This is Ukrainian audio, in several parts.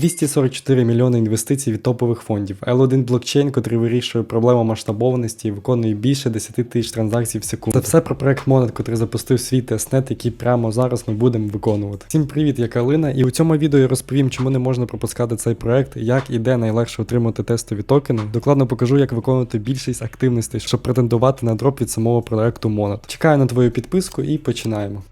244 мільйони інвестицій від топових фондів. L1 блокчейн, котрий вирішує проблему масштабованості і виконує більше 10 тисяч транзакцій в секунду. Це все про проект Monet, котрий запустив свій тестнет, який прямо зараз ми будемо виконувати. Всім привіт, я Калина, і у цьому відео я розповім, чому не можна пропускати цей проект, як і де найлегше отримати тестові токени. Докладно покажу, як виконувати більшість активностей, щоб претендувати на дроп від самого проекту Monet. Чекаю на твою підписку і починаємо.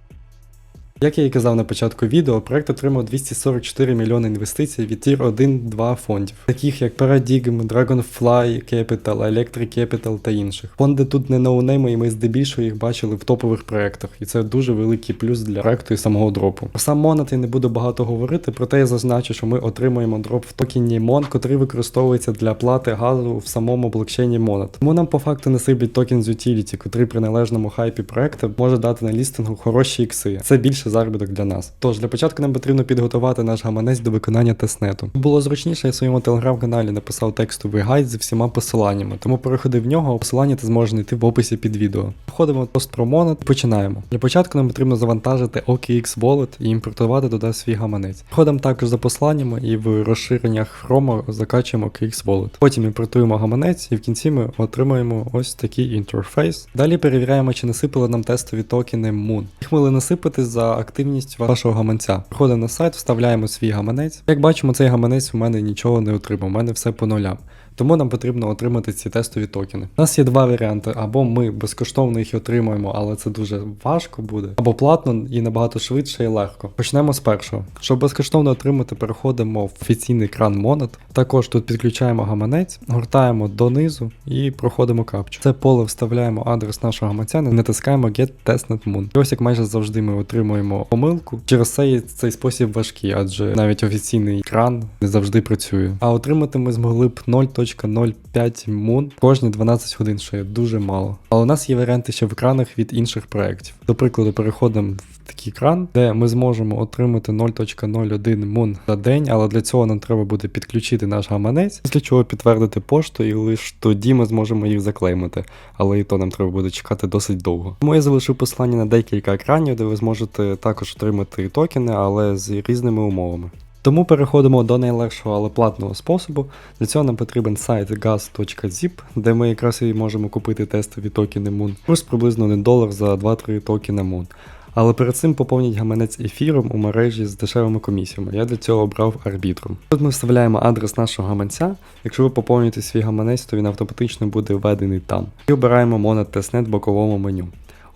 Як я і казав на початку відео, проект отримав 244 мільйони інвестицій від Tier 1-2 фондів, таких як Paradigm, Dragonfly Capital, Electric Capital та інших. Фонди тут не ноунейми, і ми здебільшого їх бачили в топових проектах, і це дуже великий плюс для проекту і самого дропу. Про сам Монет я не буду багато говорити, проте я зазначу, що ми отримуємо дроп в токені Mon, котрий використовується для плати газу в самому блокчейні Monet. Тому нам по факту не сиблять токен з Utility, котрий при належному хайпі проекту може дати на лістингу хороші ікси. Це більше заробіток для нас. Тож для початку нам потрібно підготувати наш гаманець до виконання тестнету. Було зручніше, я в своєму телеграм-каналі написав текстовий гайд зі всіма посиланнями, тому переходи в нього, посилання ти зможеш знайти в описі під відео. Входимо в пост про Monet, починаємо. Для початку нам потрібно завантажити OKX Wallet і імпортувати туди свій гаманець. Входимо також за посиланнями і в розширеннях Chrome закачуємо OKX Wallet. Потім імпортуємо гаманець і в кінці ми отримаємо ось такий інтерфейс. Далі перевіряємо, чи насипали нам тестові токени Moon. Їх мали насипати за активність вашого гаманця. Приходимо на сайт, вставляємо свій гаманець. Як бачимо, цей гаманець у мене нічого не отримав, у мене все по нулям. Тому нам потрібно отримати ці тестові токени. У нас є два варіанти: або ми безкоштовно їх отримуємо, але це дуже важко буде, або платно і набагато швидше і легко. Почнемо з першого. Щоб безкоштовно отримати, переходимо в офіційний екран Monet. Також тут підключаємо гаманець, гортаємо донизу і проходимо капчу. Це поле вставляємо адрес нашого гаманця, натискаємо Get Testnet Moon. І ось як майже завжди ми отримуємо помилку. Через це цей спосіб важкий, адже навіть офіційний екран не завжди працює. А отримати ми змогли б 0. 0.05 мун кожні 12 годин, що є дуже мало. Але у нас є варіанти ще в екранах від інших проєктів. До прикладу, переходимо в такий екран, де ми зможемо отримати 0.01 мун за день, але для цього нам треба буде підключити наш гаманець, після чого підтвердити пошту, і лише тоді ми зможемо їх заклеймити. Але і то нам треба буде чекати досить довго. Тому я залишив посилання на декілька екранів, де ви зможете також отримати токени, але з різними умовами. Тому переходимо до найлегшого, але платного способу. Для цього нам потрібен сайт gas.zip, де ми якраз і можемо купити тестові токени Moon. Курс приблизно 1 долар за 2-3 токени Moon. Але перед цим поповніть гаманець ефіром у мережі з дешевими комісіями. Я для цього обрав арбітром. Тут ми вставляємо адрес нашого гаманця. Якщо ви поповнюєте свій гаманець, то він автоматично буде введений там. І обираємо Monet Testnet в боковому меню.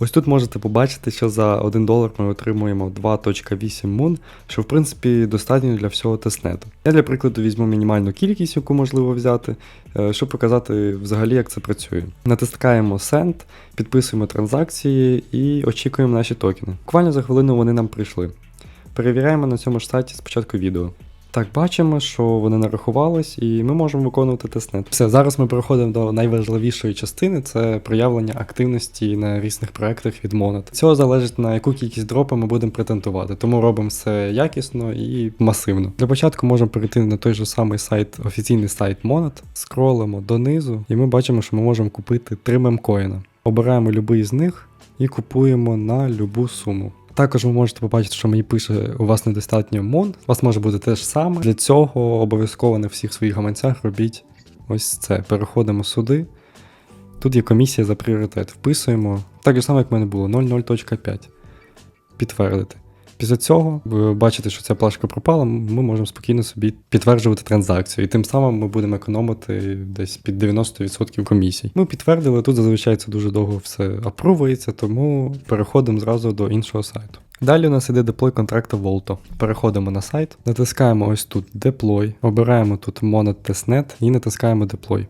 Ось тут можете побачити, що за 1 долар ми отримуємо 2.8 мун, що в принципі достатньо для всього тестнету. Я для прикладу візьму мінімальну кількість, яку можливо взяти, щоб показати взагалі, як це працює. Натискаємо Send, підписуємо транзакції і очікуємо наші токени. Буквально за хвилину вони нам прийшли. Перевіряємо на цьому ж сайті спочатку відео. Так, бачимо, що вони нарахувались, і ми можемо виконувати тестнет. Все, зараз ми переходимо до найважливішої частини це проявлення активності на різних проектах від Monet. Цього залежить на яку кількість дропа ми будемо претендувати, тому робимо все якісно і масивно. Для початку можемо перейти на той же самий сайт, офіційний сайт Monet, скролимо донизу, і ми бачимо, що ми можемо купити 3 мемкоїна. Обираємо будь-який з них і купуємо на любу суму. Також ви можете побачити, що мені пише, у вас недостатньо мон. У вас може бути те ж саме. Для цього обов'язково на всіх своїх гаманцях робіть ось це. Переходимо сюди. Тут є комісія за пріоритет. Вписуємо так же само, як в мене було 00.5. Підтвердити. Після цього ви бачите, що ця плашка пропала, ми можемо спокійно собі підтверджувати транзакцію. І тим самим ми будемо економити десь під 90% комісій. Ми підтвердили, тут зазвичай це дуже довго все апрувується, тому переходимо зразу до іншого сайту. Далі у нас іде деплой контракту Volto. Переходимо на сайт, натискаємо ось тут Deploy, обираємо тут Monet Testnet і натискаємо Deploy.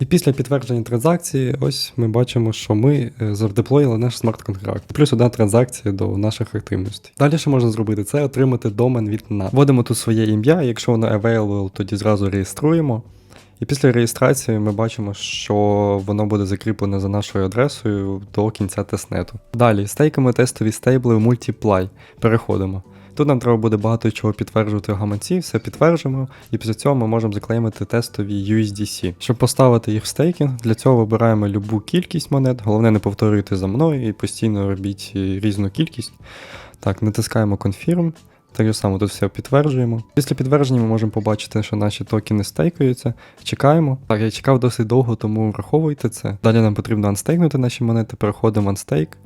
І після підтвердження транзакції, ось ми бачимо, що ми завдеплоїли наш смарт-контракт. Плюс одна транзакція до наших активностей. Далі, що можна зробити, це отримати домен від NAT. Вводимо тут своє ім'я, якщо воно available, тоді зразу реєструємо. І після реєстрації ми бачимо, що воно буде закріплене за нашою адресою до кінця тестнету. Далі стейками тестові стейбли в Multiply. Переходимо. Тут нам треба буде багато чого підтверджувати в гаманці, все підтверджуємо, і після цього ми можемо заклеймити тестові USDC. Щоб поставити їх в стейкінг, для цього вибираємо любу кількість монет, головне не повторюйте за мною і постійно робіть різну кількість. Так, натискаємо Confirm, Так само тут все підтверджуємо. Після підтвердження ми можемо побачити, що наші токени стейкаються. Чекаємо. Так, я чекав досить довго, тому враховуйте це. Далі нам потрібно анстейкнути наші монети, переходимо в анстейк.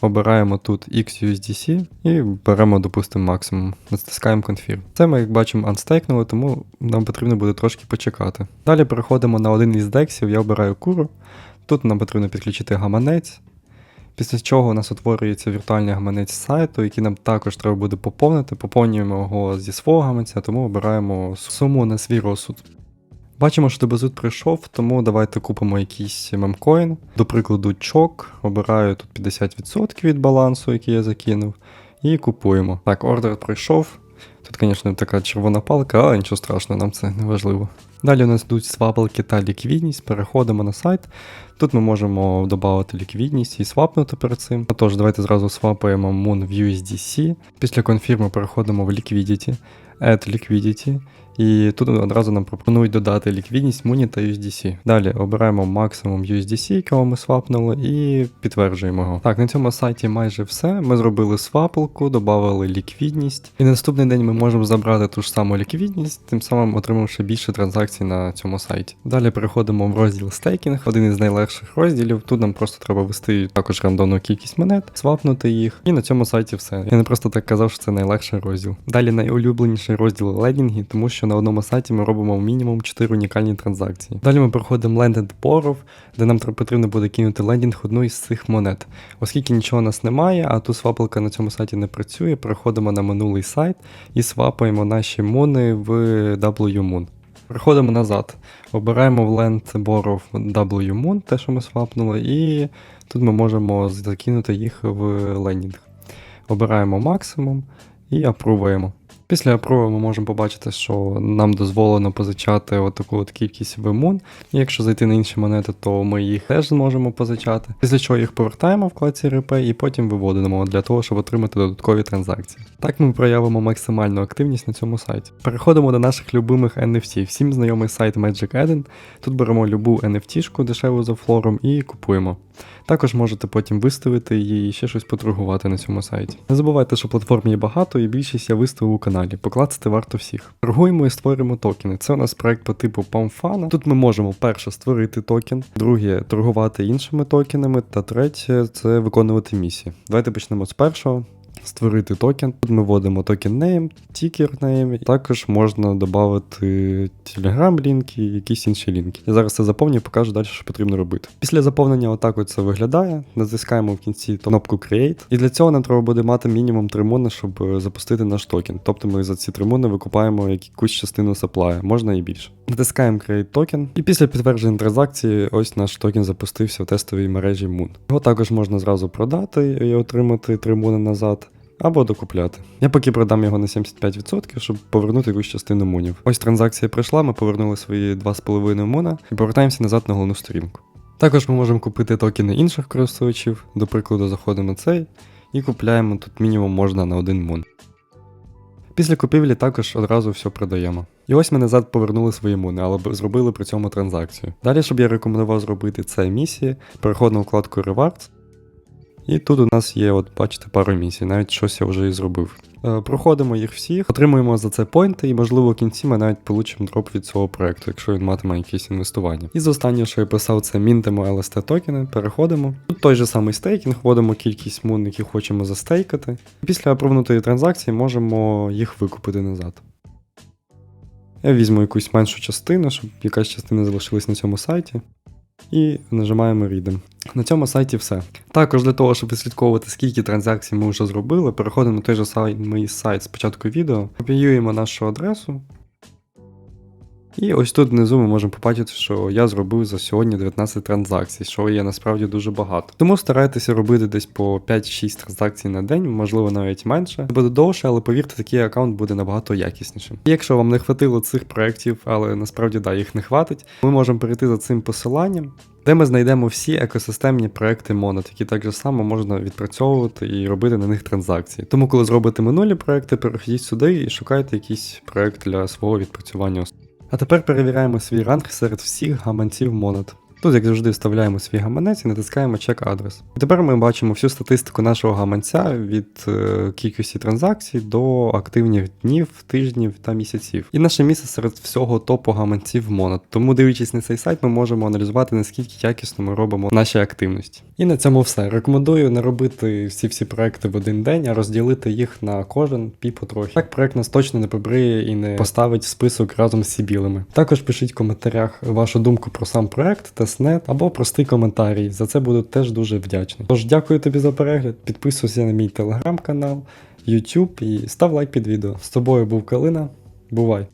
Обираємо тут XUSDC і беремо, допустимо, максимум. Натискаємо Confirm. Це ми, як бачимо, анстейкнули, тому нам потрібно буде трошки почекати. Далі переходимо на один із дексів, я обираю куру. Тут нам потрібно підключити гаманець. Після чого у нас утворюється віртуальний гаманець сайту, який нам також треба буде поповнити. Поповнюємо його зі свого гаманця, тому обираємо суму на свій розсуд. Бачимо, що дебезут прийшов, тому давайте купимо якийсь мемкоін. До прикладу, чок. Обираю тут 50% від балансу, який я закинув, і купуємо. Так, ордер пройшов. Тут, звісно, така червона палка, але нічого страшного, нам це не важливо. Далі у нас йдуть свапалки та ліквідність. Переходимо на сайт. Тут ми можемо додати ліквідність і свапнути перед цим. Тож, давайте зразу свапаємо Moon в USDC. Після конфірму переходимо в Liquidity, Add Liquidity. І тут одразу нам пропонують додати ліквідність Moon та USDC. Далі обираємо максимум USDC, якого ми свапнули, і підтверджуємо його. Так, на цьому сайті майже все. Ми зробили свапалку, додали ліквідність. І на наступний день ми можемо забрати ту ж саму ліквідність, тим самим отримавши більше транзакцій на цьому сайті. Далі переходимо в розділ стейкінг, один із найлегших розділів. Тут нам просто треба ввести також рандомну кількість монет, свапнути їх. І на цьому сайті все. Я не просто так казав, що це найлегший розділ. Далі найулюбленіший розділ лендінги, тому що на одному сайті ми робимо мінімум 4 унікальні транзакції. Далі ми проходимо Landed Borrow, де нам потрібно буде кинути лендінг одну із цих монет. Оскільки нічого у нас немає, а тут свапалка на цьому сайті не працює, переходимо на минулий сайт і свапаємо наші мони в WMoon. Переходимо назад, обираємо в Land Borrow WMoon, те, що ми свапнули, і тут ми можемо закинути їх в лендінг. Обираємо максимум і апрувуємо. Після апруву ми можемо побачити, що нам дозволено позичати отаку от кількість вимун. І якщо зайти на інші монети, то ми їх теж зможемо позичати. Після чого їх повертаємо в вкладці RP і потім виводимо для того, щоб отримати додаткові транзакції. Так ми проявимо максимальну активність на цьому сайті. Переходимо до наших любимих NFT. Всім знайомий сайт Magic Eden. Тут беремо любу NFT-шку дешеву за флором і купуємо. Також можете потім виставити її і ще щось поторгувати на цьому сайті. Не забувайте, що платформ є багато і більшість я виставив у каналі. Покласти варто всіх. Торгуємо і створюємо токени. Це у нас проект по типу PalmFana. Тут ми можемо перше створити токен, друге торгувати іншими токенами, та третє це виконувати місії. Давайте почнемо з першого. Створити токен. Тут ми вводимо токен name, ticker name. Також можна додати telegram лінки і якісь інші лінки. Я зараз це заповню і покажу далі, що потрібно робити. Після заповнення отак це виглядає. Натискаємо в кінці кнопку Create. І для цього нам треба буде мати мінімум 3 муни, щоб е, запустити наш токен. Тобто ми за ці 3 муни викупаємо якусь частину саплая, можна і більше. Натискаємо Create токен, і після підтвердження транзакції ось наш токен запустився в тестовій мережі Moon. Його також можна зразу продати і отримати 3 муни назад. Або докупляти. Я поки продам його на 75%, щоб повернути якусь частину мунів. Ось транзакція прийшла, ми повернули свої 2,5 муна і повертаємося назад на головну сторінку. Також ми можемо купити токени інших користувачів, до прикладу, заходимо цей і купляємо тут мінімум можна на один мун. Після купівлі також одразу все продаємо. І ось ми назад повернули свої муни, але зробили при цьому транзакцію. Далі, щоб я рекомендував зробити це місії, переходимо вкладку Rewards. І тут у нас є, от бачите, пару місій, навіть щось я вже і зробив. Е, проходимо їх всіх, отримуємо за це поінти, і можливо в кінці ми навіть получимо дроп від цього проекту, якщо він матиме якісь інвестування. І з останнього, що я писав, це мінтимо LST токени, переходимо. Тут той же самий стейкінг, вводимо кількість мун, які хочемо застейкати. Після апрувнутої транзакції можемо їх викупити назад. Я візьму якусь меншу частину, щоб якась частина залишилась на цьому сайті. І нажимаємо Redeem. На цьому сайті все. Також для того, щоб відслідковувати, скільки транзакцій ми вже зробили, переходимо на той же самий сайт спочатку відео, копіюємо нашу адресу. І ось тут внизу ми можемо побачити, що я зробив за сьогодні 19 транзакцій, що є насправді дуже багато. Тому старайтеся робити десь по 5-6 транзакцій на день, можливо навіть менше. Буде довше, але повірте, такий аккаунт буде набагато якіснішим. І якщо вам не хватило цих проєктів, але насправді да, їх не хватить, ми можемо перейти за цим посиланням. Де ми знайдемо всі екосистемні проекти Monet, які так же само можна відпрацьовувати і робити на них транзакції. Тому, коли зробите минулі проекти, переходіть сюди і шукайте якийсь проект для свого відпрацювання. А тепер перевіряємо свій ранг серед всіх гаманців Monet. Тут, як завжди, вставляємо свій гаманець і натискаємо чек адрес. І тепер ми бачимо всю статистику нашого гаманця від е, кількості транзакцій до активних днів, тижнів та місяців. І наше місце серед всього топу гаманців Monad. Тому, дивлячись на цей сайт, ми можемо аналізувати, наскільки якісно ми робимо наші активності. І на цьому все. Рекомендую не робити всі всі проекти в один день, а розділити їх на кожен пі потрохи. Так проект нас точно не побриє і не поставить список разом з сібілими. Також пишіть в коментарях вашу думку про сам проект, тестнет або простий коментарій. За це буду теж дуже вдячний. Тож дякую тобі за перегляд. Підписуйся на мій телеграм-канал, YouTube і став лайк під відео. З тобою був Калина. Бувай!